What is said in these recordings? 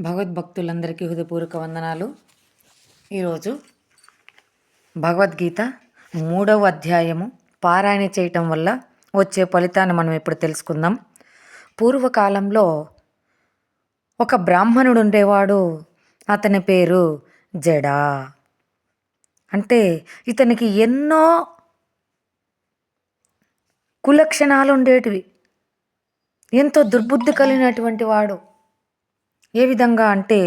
భగవద్భక్తులందరికీ హృదయపూర్వక వందనాలు. ఈరోజు భగవద్గీత మూడవ అధ్యాయము పారాయణ చేయటం వల్ల వచ్చే ఫలితాన్ని మనం ఇప్పుడు తెలుసుకుందాం. పూర్వకాలంలో ఒక బ్రాహ్మణుడు ఉండేవాడు. అతని పేరు జడా. అంటే ఇతనికి ఎన్నో కులక్షణాలు ఉండేటివి. ఎంతో దుర్బుద్ధి కలిగినటువంటి వాడు. ఏ విధంగా అంటే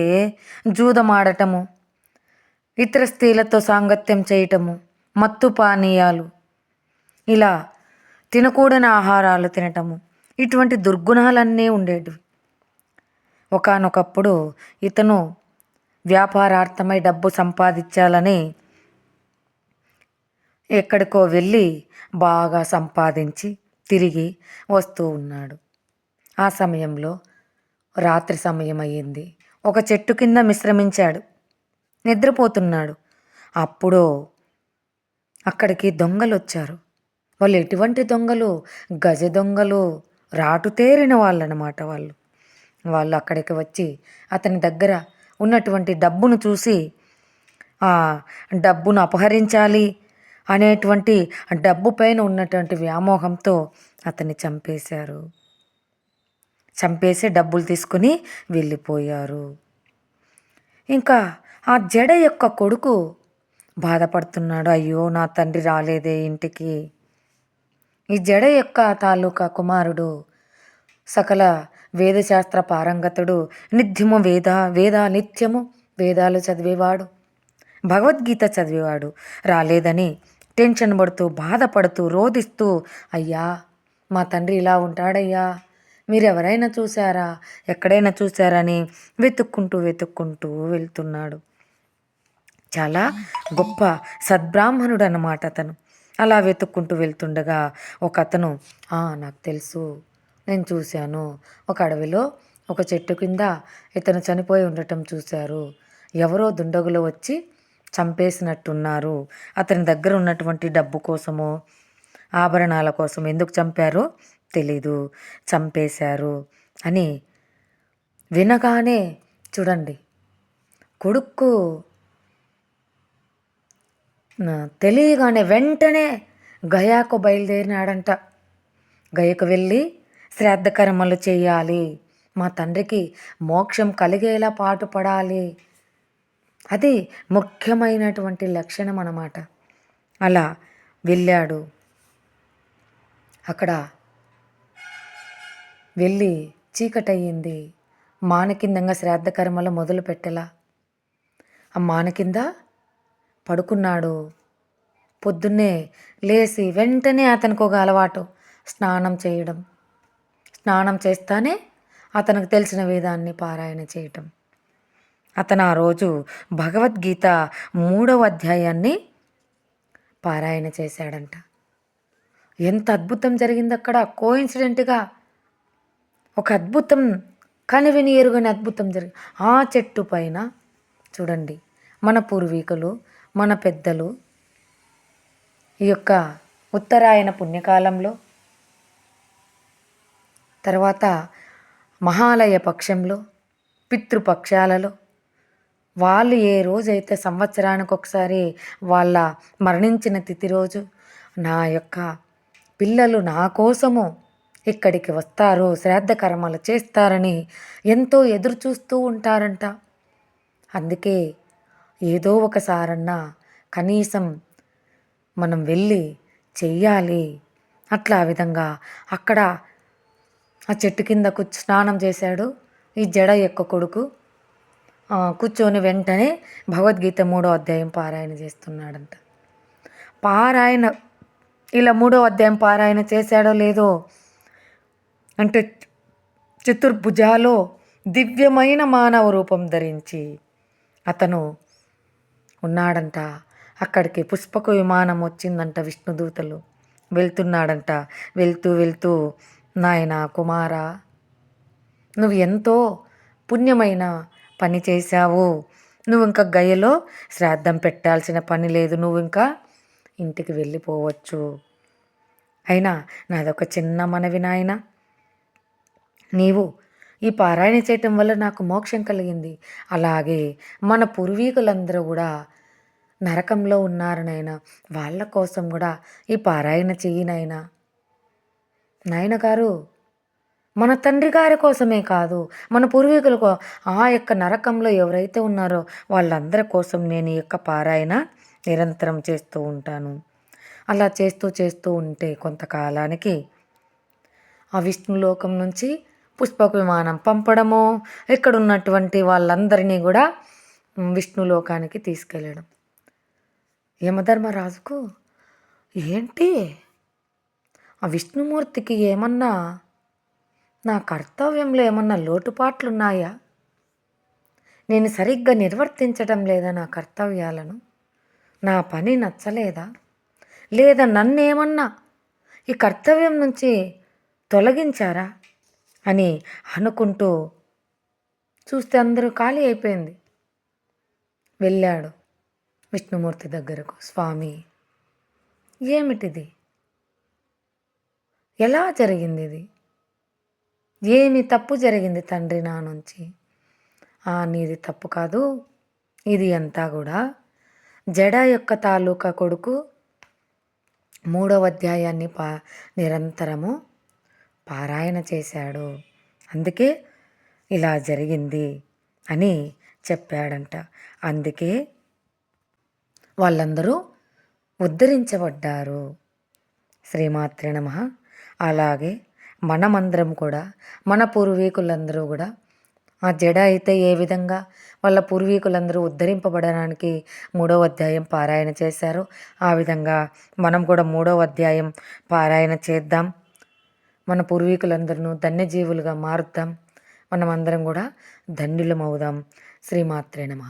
జూదమాడటము ఇతర స్త్రీలతో సాంగత్యం చేయటము మత్తు పానీయాలు ఇలా తినకూడని ఆహారాలు తినటము ఇటువంటి దుర్గుణాలన్నీ ఉండేటివి. ఒకనొకప్పుడు ఇతను వ్యాపారార్థమై డబ్బు సంపాదించాలని ఎక్కడికో వెళ్ళి బాగా సంపాదించి తిరిగి వస్తూ ఉన్నాడు. ఆ సమయంలో రాత్రి సమయం అయ్యింది ఒక చెట్టు కింద మిశ్రమించాడు. నిద్రపోతున్నాడు. అప్పుడు అక్కడికి దొంగలు వచ్చారు వాళ్ళు ఎటువంటి దొంగలు? గజ దొంగలు? రాటు తేరిన వాళ్ళు అనమాట వాళ్ళు. వాళ్ళు అక్కడికి వచ్చి అతని దగ్గర ఉన్నటువంటి డబ్బును చూసి ఆ డబ్బును అపహరించాలి అనేటువంటి డబ్బు పైన ఉన్నటువంటి వ్యామోహంతో అతన్ని చంపేశారు. చంపేసి డబ్బులు తీసుకుని వెళ్ళిపోయారు. ఇంకా ఆ జడ యొక్క కొడుకు బాధపడుతున్నాడు అయ్యో నా తండ్రి రాలేదే ఇంటికి. ఈ జడ యొక్క తాలూకా కుమారుడు సకల వేదశాస్త్ర పారంగతుడు నిత్యము వేద వేద నిత్యము వేదాలు చదివేవాడు భగవద్గీత చదివేవాడు. రాలేదని టెన్షన్ పడుతూ బాధపడుతూ రోధిస్తూ అయ్యా మా తండ్రి ఇలా ఉంటాడయ్యా మీరు ఎవరైనా చూసారా ఎక్కడైనా చూసారని వెతుక్కుంటూ వెతుక్కుంటూ వెళ్తున్నాడు. చాలా గొప్ప సద్బ్రాహ్మణుడు అన్నమాట అతను. అలా వెతుక్కుంటూ వెళ్తుండగా ఒక అతను నాకు తెలుసు. నేను చూశాను. ఒక అడవిలో ఒక చెట్టు కింద ఇతను చనిపోయి ఉండటం చూశారు. ఎవరో దుండగులు వచ్చి చంపేసినట్టున్నారు. అతని దగ్గర ఉన్నటువంటి డబ్బు కోసమో ఆభరణాల కోసం ఎందుకు చంపారో తెలీదు. చంపేశారు అని వినగానే చూడండి కొడుకు తెలియగానే వెంటనే గయాకు బయలుదేరినాడంట. గయకు వెళ్ళి శ్రాద్ధ కర్మలు చేయాలి మా తండ్రికి మోక్షం కలిగేలా పాటుపడాలి. అది ముఖ్యమైనటువంటి లక్షణం అన్నమాట అలా వెళ్ళాడు. అక్కడ వెళ్ళి చీకటయ్యింది మానకిందంగా శ్రాద్ధ కర్మలు మొదలు పెట్టలా. ఆ మానకింద పడుకున్నాడు. పొద్దున్నే లేచి వెంటనే అతనికి ఒక అలవాటు స్నానం చేయడం. స్నానం చేస్తానే అతనికి తెలిసిన వేదాన్ని పారాయణ చేయటం. అతను ఆ రోజు భగవద్గీత మూడవ అధ్యాయాన్ని పారాయణ చేశాడంట. ఎంత అద్భుతం జరిగింది అక్కడ కోయిన్సిడెంట్గా ఒక అద్భుతం కనివిని ఎరుగని అద్భుతం జరిగి ఆ చెట్టు పైన చూడండి మన పూర్వీకులు మన పెద్దలు ఈ యొక్క ఉత్తరాయణ పుణ్యకాలంలో తర్వాత మహాలయ పక్షంలో పితృపక్షాలలో వాళ్ళు ఏ రోజైతే సంవత్సరానికి ఒకసారి వాళ్ళ మరణించిన తిథి రోజు నా యొక్క పిల్లలు నా కోసము ఇక్కడికి వస్తారు శ్రాద్ధ కర్మలు చేస్తారని ఎంతో ఎదురు చూస్తూ ఉంటారంట. అందుకే ఏదో ఒకసారన్నా కనీసం మనం వెళ్ళి చెయ్యాలి. అట్లా ఆ విధంగా అక్కడ ఆ చెట్టు కింద కూర్చు స్నానం చేశాడు ఈ జడ యొక్క కొడుకు. కూర్చొని వెంటనే భగవద్గీత మూడో అధ్యాయం పారాయణ చేస్తున్నాడంట. పారాయణ ఇలా మూడో అధ్యాయం పారాయణ చేశాడో లేదో అంటే చతుర్భుజాలో దివ్యమైన మానవ రూపం ధరించి అతను ఉన్నాడంట. అక్కడికి పుష్పక విమానం వచ్చిందంట విష్ణుదూతలు వెళ్తున్నాడంట. వెళ్తూ వెళ్తూ నాయన కుమార నువ్వు ఎంతో పుణ్యమైన పని చేశావు. నువ్వు ఇంకా గయలో శ్రాద్ధం పెట్టాల్సిన పని లేదు. నువ్వు ఇంకా ఇంటికి వెళ్ళిపోవచ్చు. అయినా నాదొక చిన్న మనవి నాయన. నీవు ఈ పారాయణ చేయటం వల్ల నాకు మోక్షం కలిగింది. అలాగే మన పూర్వీకులందరూ కూడా నరకంలో ఉన్నారు నాయన. వాళ్ళ కోసం కూడా ఈ పారాయణ చెయ్యి నాయన. నాయన గారు మన తండ్రి గారి కోసమే కాదు మన పూర్వీకులకు ఆ యొక్క నరకంలో ఎవరైతే ఉన్నారో వాళ్ళందరి కోసం నేను ఈ యొక్క పారాయణ నిరంతరం చేస్తూ ఉంటాను. అలా చేస్తూ చేస్తూ ఉంటే కొంతకాలానికి ఆ విష్ణులోకం నుంచి పుష్పక విమానం పంపడము ఇక్కడ ఉన్నటువంటి వాళ్ళందరినీ కూడా విష్ణులోకానికి తీసుకెళ్ళడం. యమధర్మరాజుకు ఏంటి? ఆ విష్ణుమూర్తికి ఏమన్నా నా కర్తవ్యంలో ఏమన్నా లోటుపాట్లు ఉన్నాయా నేను సరిగ్గా నిర్వర్తించడం లేదా నా కర్తవ్యాలను? నా పని నచ్చలేదా? లేదా నన్నేమన్నా ఈ కర్తవ్యం నుంచి తొలగించారా? అని అనుకుంటూ చూస్తే అందరూ ఖాళీ అయిపోయింది. వెళ్ళాడు విష్ణుమూర్తి దగ్గరకు. స్వామి ఏమిటిది? ఎలా జరిగింది ఇది? ఏమి తప్పు జరిగింది తండ్రి నా నుంచి? "ఆ, నీది తప్పు కాదు. ఇది అంతా కూడా జడ యొక్క తాలూకా కొడుకు మూడవ అధ్యాయాన్ని పా నిరంతరము పారాయణ చేశాడు. అందుకే ఇలా జరిగింది అని చెప్పాడంట. అందుకే వాళ్ళందరూ ఉద్ధరించబడ్డారు. శ్రీమాత్రి నమ. అలాగే మనమందరం కూడా మన పూర్వీకులందరూ కూడా ఆ జడ అయితే ఏ విధంగా వాళ్ళ పూర్వీకులందరూ ఉద్ధరింపబడడానికి మూడవ అధ్యాయం పారాయణ చేశారో ఆ విధంగా మనం కూడా మూడవ అధ్యాయం పారాయణ చేద్దాం. మన పూర్వీకులందరూ ధన్యజీవులుగా మారుద్దాం. మనమందరం కూడా ధన్యులం అవుదాం శ్రీమాత్రే నమ.